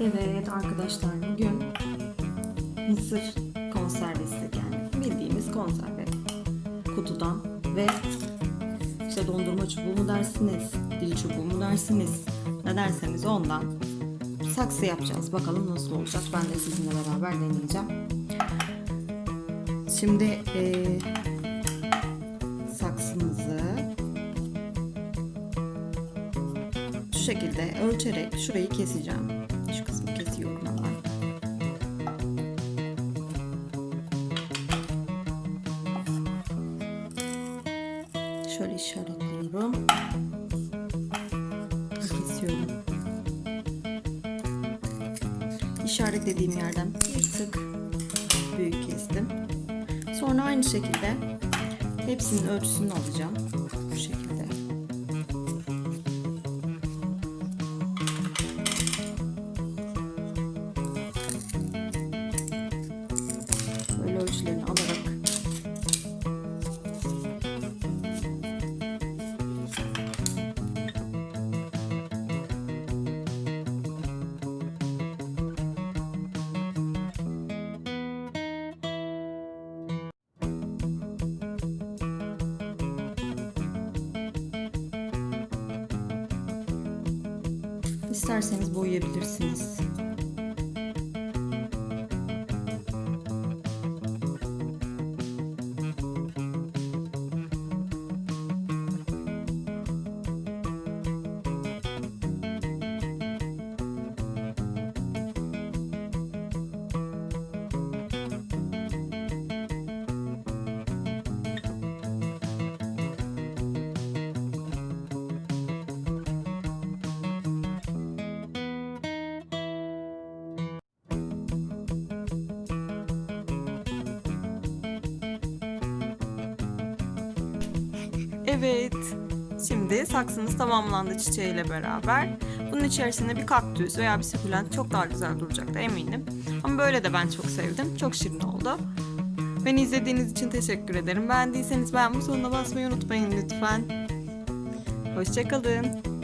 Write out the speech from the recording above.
Evet arkadaşlar bugün mısır konservesi yani bildiğimiz konserve kutudan ve işte dondurma çubuğu mu dersiniz, dil çubuğu mu dersiniz ne derseniz ondan saksı yapacağız. Bakalım nasıl olacak ben de sizinle beraber deneyeceğim. Şimdi eee saksımızı şu şekilde ölçerek şurayı keseceğim. Şöyle işaretliyorum. Kesiyorum. İşaretlediğim yerden bir tık büyük kestim. Sonra aynı şekilde hepsinin ölçüsünü alacağım. Bu şekilde. İsterseniz boyayabilirsiniz. Evet. Şimdi saksımız tamamlandı çiçeğiyle beraber. Bunun içerisinde bir kaktüs veya bir sukulent çok daha güzel duracaktı eminim. Ama böyle de ben çok sevdim. Çok şirin oldu. Beni izlediğiniz için teşekkür ederim. Beğendiyseniz beğen butonuna basmayı unutmayın lütfen. Hoşçakalın.